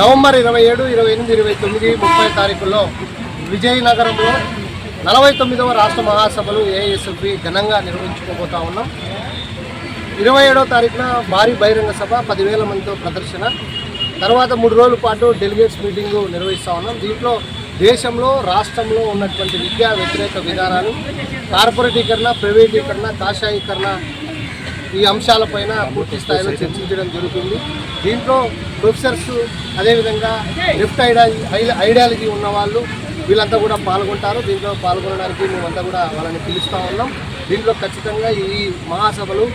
November ఇరవై ఏడు ఇరవై ఎనిమిది ఇరవై తొమ్మిది ముప్పై తారీఖుల్లో విజయనగరంలో నలభై తొమ్మిదవ రాష్ట్ర మహాసభలు ఏఎస్ఎఫ్బి ఘనంగా నిర్వహించుకోబోతా ఉన్నాం. ఇరవై ఏడవ తారీఖున భారీ బహిరంగ సభ పదివేల మందితో ప్రదర్శన. తర్వాత మూడు రోజుల పాటు డెలిగేట్స్ మీటింగు నిర్వహిస్తా ఉన్నాం. దీంట్లో దేశంలో రాష్ట్రంలో ఉన్నటువంటి విద్యా వ్యతిరేక విధానాలు కార్పొరేటీకరణ ప్రైవేటీకరణ కాషాయీకరణ ఈ అంశాలపైన పూర్తి స్థాయిలో చర్చించడం జరుగుతుంది. దీంట్లో ప్రొఫెసర్స్ అదేవిధంగా లెఫ్ట్ ఐడియాలజీ ఐడియాలజీ ఉన్న వాళ్ళు వీళ్ళంతా కూడా పాల్గొంటారు. దీంట్లో పాల్గొనడానికి మేమంతా కూడా వాళ్ళని పిలుస్తూ ఉన్నాం. దీంట్లో ఖచ్చితంగా ఈ మహాసభలు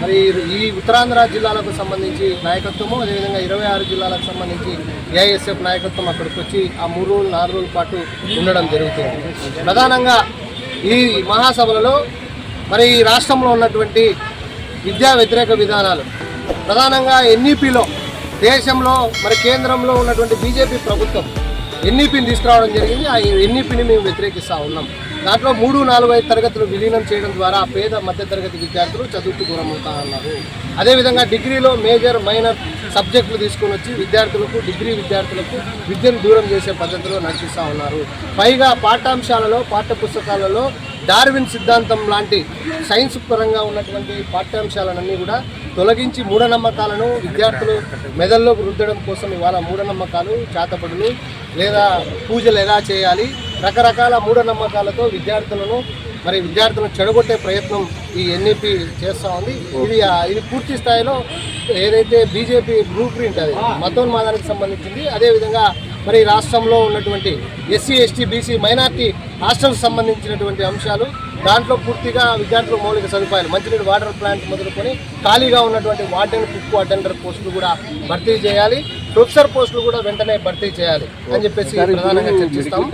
మరి ఈ ఉత్తరాంధ్ర జిల్లాలకు సంబంధించి నాయకత్వము అదేవిధంగా ఇరవై ఆరు జిల్లాలకు సంబంధించి ఏఐఎస్ఎఫ్ నాయకత్వం అక్కడికి వచ్చి ఆ మూడు రోజులు నాలుగు రోజుల పాటు ఉండడం జరుగుతుంది. ప్రధానంగా ఈ మహాసభలలో మరి ఈ రాష్ట్రంలో ఉన్నటువంటి విద్యా వ్యతిరేక విధానాలు. ప్రధానంగా ఎన్ఈపిలో దేశంలో మరి కేంద్రంలో ఉన్నటువంటి బీజేపీ ప్రభుత్వం ఎన్ఈపిని తీసుకురావడం జరిగింది. ఆ ఎన్ఈపిని మేము వ్యతిరేకిస్తూ ఉన్నాం. దాంట్లో మూడు నాలుగు ఐదు తరగతులు విలీనం చేయడం ద్వారా పేద మధ్యతరగతి విద్యార్థులు చదువుకు దూరం అవుతా ఉన్నారు. అదేవిధంగా డిగ్రీలో మేజర్ మైనర్ సబ్జెక్టులు తీసుకొని వచ్చి విద్యార్థులకు డిగ్రీ విద్యార్థులకు విద్యను దూరం చేసే పద్ధతిలో నడిపిస్తూ ఉన్నారు. పైగా పాఠ్యాంశాలలో పాఠ్యపుస్తకాలలో డార్విన్ సిద్ధాంతం లాంటి సైన్స్ పరంగా ఉన్నటువంటి పాఠ్యాంశాలన్నీ కూడా తొలగించి మూఢనమ్మకాలను విద్యార్థులు మెదల్లోకి రుద్దడం కోసం ఇవాళ మూఢనమ్మకాలు చాతబడులు లేదా పూజలు ఎలా చేయాలి? రకరకాల మూఢనమ్మకాలతో విద్యార్థులను మరి విద్యార్థులను చెడగొట్టే ప్రయత్నం ఈ ఎన్ఈపి చేస్తూ ఉంది. ఇది ఇది పూర్తి స్థాయిలో ఏదైతే బీజేపీ బ్లూ ప్రింట్ అది మతోన్మాదానికి సంబంధించింది అదేవిధంగా మరి రాష్ట్రంలో ఉన్నటువంటి SC ST BC minority hostels సంబంధించినటువంటి అంశాలు దాంట్లో పూర్తిగా విద్యార్థుల మౌలిక సదుపాయాలు మంచినీటి వాటర్ ప్లాంట్ మొదలుకొని ఖాళీగా ఉన్నటువంటి వార్డెన్ కుక్ అటెండర్ పోస్టులు కూడా భర్తీ చేయాలి. ప్రొఫెసర్ పోస్టులు కూడా వెంటనే భర్తీ చేయాలి అని చెప్పేసి ప్రధానంగా చర్చిస్తాం.